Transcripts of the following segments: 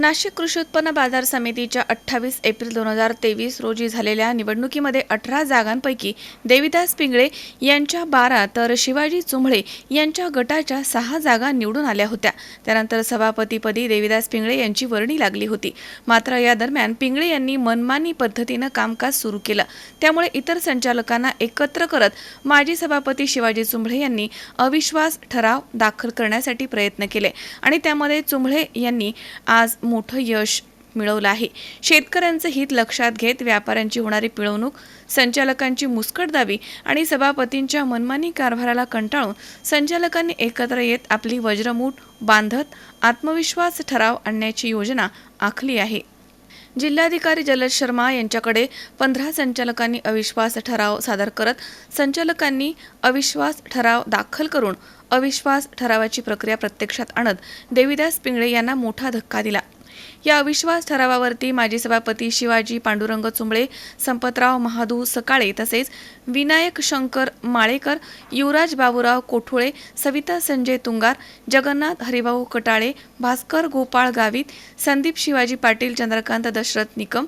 नाशिक कृषी उत्पन्न बाजार समितीच्या अठ्ठावीस एप्रिल दोन हजार तेवीस रोजी झालेल्या निवडणुकीमध्ये अठरा जागांपैकी देविदास पिंगळे यांच्या बारा तर शिवाजी चुंभळे यांच्या गटाच्या सहा जागा निवडून आल्या होत्या. त्यानंतर सभापतीपदी देविदास पिंगळे यांची वर्णी लागली होती. मात्र या दरम्यान पिंगळे यांनी मनमानी पद्धतीनं कामकाज सुरू केलं. त्यामुळे इतर संचालकांना एकत्र करत माजी सभापती शिवाजी चुंभळे यांनी अविश्वास ठराव दाखल करण्यासाठी प्रयत्न केले. आणि त्यामध्ये चुंभळे यांनी आज मोठं यश मिळवलं आहे. शेतकऱ्यांचं हित लक्षात घेत व्यापाऱ्यांची होणारी पिळवणूक संचालकांची मुस्कटदाबी आणि सभापतींच्या मनमानी कारभाराला कंटाळून संचालकांनी एकत्र येत आपली वज्रमूठ बांधत आत्मविश्वास ठराव आणण्याची योजना आखली आहे. जिल्हाधिकारी जलद शर्मा यांच्याकडे पंधरा संचालकांनी अविश्वास ठराव सादर करत संचालकांनी अविश्वास ठराव दाखल करून अविश्वास ठरावाची प्रक्रिया प्रत्यक्षात आणत देविदास पिंगळे यांना मोठा धक्का दिला. या अविश्वास ठरावावरती माजी सभापती शिवाजी पांडुरंग चुंबळे संपतराव महादू सकाळे तसेच विनायक शंकर माळेकर युवराज बाबूराव कोठुळे सविता संजय तुंगार जगन्नाथ हरिभाऊ कटाळे भास्कर गोपाळ गावित संदीप शिवाजी पाटील चंद्रकांत दशरथ निकम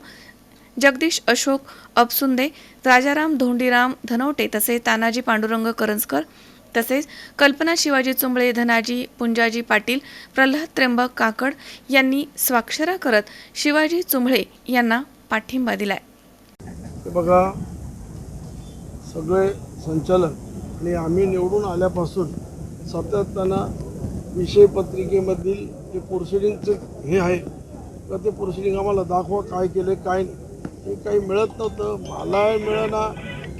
जगदीश अशोक अपसुंदे राजाराम धोंडीराम धनवटे तसेच तानाजी पांडुरंग करंजकर तसेच कल्पना शिवाजी चुंबळे धनाजी पुंजाजी पाटील प्रल्हाद त्र्यंबक काकड यांनी स्वाक्षरा करत शिवाजी चुंबळे यांना पाठिंबा दिलाय. बघा सगळे संचालक आणि आम्ही निवडून आल्यापासून सातत्यानं विषय पत्रिकेमधील जे प्रोसिडिंगचं हे आहे तर ते प्रोसिडिंग आम्हाला दाखवा काय केलं काय हे काही मिळत नव्हतं. मला मिळेना.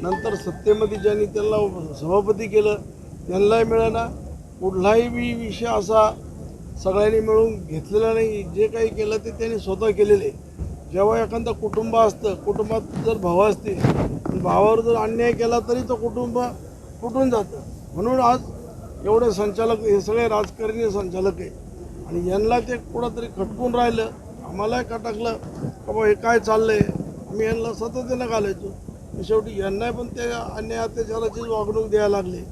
नंतर सत्तेमध्ये ज्यांनी त्यांना सभापती केलं त्यांनाही मिळाला कुठलाही बी विषय असा सगळ्यांनी मिळून घेतलेला नाही. जे काही केलं ते त्यांनी स्वतः केलेले. जेव्हा एखादं कुटुंब असतं कुटुंबात जर भाव असतील भावावर जर अन्याय केला तरी तो कुटुंब फुटून जातं. म्हणून आज एवढे संचालक हे सगळे राजकारणी संचालक आहे. आणि यांना ते कुठंतरी खटकून राहिलं. आम्हालाही खटकलं. का बा हे काय चाललं आहे आम्ही यांना सातत्यानं घालायचो शेवटी यांना पण त्या अन्याय अत्याचाराचीच वागणूक द्यायला लागले.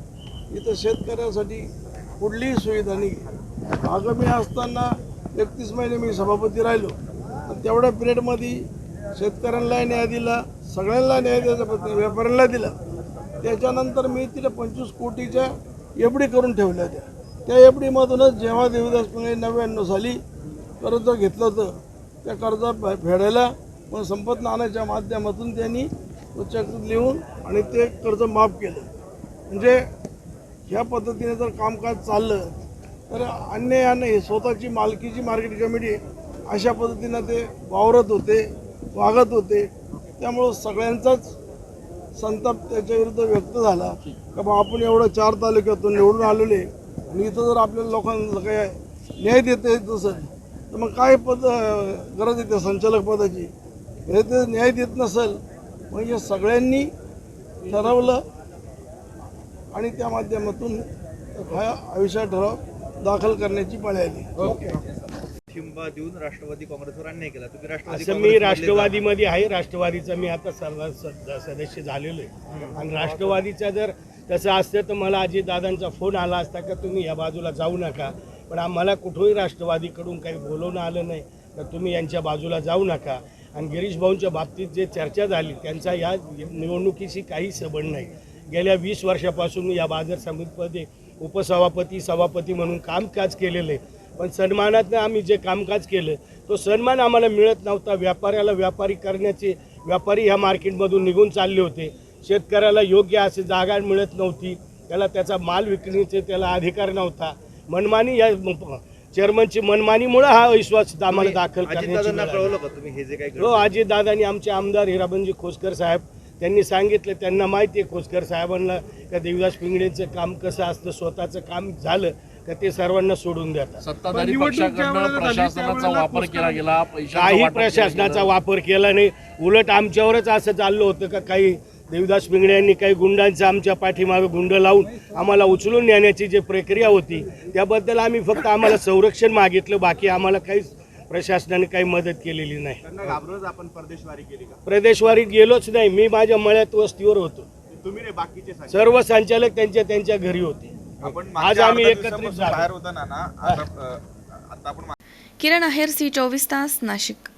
इथं शेतकऱ्यासाठी कुठलीही सुविधा नाही. आगामी असताना एकतीस महिने मी सभापती राहिलो. आणि तेवढ्या पिरियडमध्ये शेतकऱ्यांना न्याय दिला सगळ्यांना न्याय द्यायचा प्रयत्न व्यापाऱ्यांना दिला. त्याच्यानंतर मी तिला पंचवीस कोटीच्या एफ डी करून ठेवल्या त्या त्या एफ डीमधूनच जेव्हा देवीदास पिंगळे नव्याण्णव साली कर्ज घेतलं होतं त्या कर्ज फेडायला मग संपत नाण्याच्या माध्यमातून त्यांनी तो लिहून आणि ते कर्ज माफ केलं. म्हणजे ह्या पद्धतीने जर कामकाज चाललं तर अन्यायाने हे स्वतःची मालकीची मार्केट कमिटी अशा पद्धतीनं ते वावरत होते वागत होते. त्यामुळं सगळ्यांचाच संताप त्याच्या विरुद्ध व्यक्त झाला. का बा आपण एवढं चार तालुक्यातून निवडून आलेले आणि इथं जर आपल्या लोकांना काय न्याय देता येत नसेल तर मग काय पद गरज येते संचालक पदाची? हे ते न्याय देत नसेल म्हणजे सगळ्यांनी ठरवलं आणि त्या माध्यमातून हा आयुष्यात ठराव दाखल करण्याची पाळी आली. पाठिंबा देऊन राष्ट्रवादी काँग्रेसवर अन्याय केला. तुम्ही राष्ट्रवादी मी राष्ट्रवादीमध्ये आहे. राष्ट्रवादीचा मी आता सर्व सद- सदस्य झालेलो आहे. आणि राष्ट्रवादीचा जर तसं असतं तर मला अजितदादांचा फोन आला असता का तुम्ही या बाजूला जाऊ नका. पण आम्हाला कुठंही राष्ट्रवादीकडून काही बोलवणं आलं नाही तर तुम्ही यांच्या बाजूला जाऊ नका. आणि गिरीश भाऊंच्या बाबतीत जे चर्चा झाली त्यांचा या निवडणुकीशी काही संबंध नाही. गेल्या वीस वर्षापासून या बाजार समितीमध्ये उपसभापती सभापती म्हणून कामकाज केलेलं आहे. पण सन्मानातनं आम्ही जे कामकाज केलं तो सन्मान आम्हाला मिळत नव्हता. व्यापाऱ्याला व्यापारी करण्याचे व्यापारी ह्या मार्केटमधून निघून चालले होते. शेतकऱ्याला योग्य असे जागा मिळत नव्हती. त्याला त्याचा माल विकण्याचे त्याला अधिकार नव्हता. मनमानी या चेअरमनची मनमानीमुळे हा विश्वास आम्हाला दाखल करण्याची हे हो? अजितदादांनी आमचे आमदार हिराबंजी खोसकर साहेब त्यांनी सांगितलं त्यांना माहिती आहे खोसकर साहेबांना का देवीदास पिंगळेचं काम कसं असतं स्वतःचं काम झालं का ते सर्वांना सोडून देतात सत्ताधारी पक्षाकडनं प्रशासनाचा वापर केला गेला काही प्रशासनाचा. वापर केला नाही उलट आमच्यावरच असं चाललं होतं का काही देवदास पिंगळे यांनी काही गुंडांचं आमच्या पाठीमागे गुंड लावून आम्हाला उचलून नेण्याची जी प्रक्रिया होती त्याबद्दल आम्ही फक्त आम्हाला संरक्षण मागितलं बाकी आम्हाला काहीच प्रशासनाने काही मदत केलेली नाही. त्यांना घाबरूनच आपण परदेशवारी केली का? प्रदेशवारीत गेलोच नाही. मी माझ्या मळ्यात वस्तीवर होतो. तुम्ही नाही बाकीचे सांगा. सर्व संचालक त्यांच्या त्यांच्या घरी होते. आपण आज मागच्या आम्ही अर्ध्या एकत्रित दिवसापासून झालो. बाहेर होता ना ना आता अ, आता आपण किरण आहेर सी चोवीस तास नाशिक.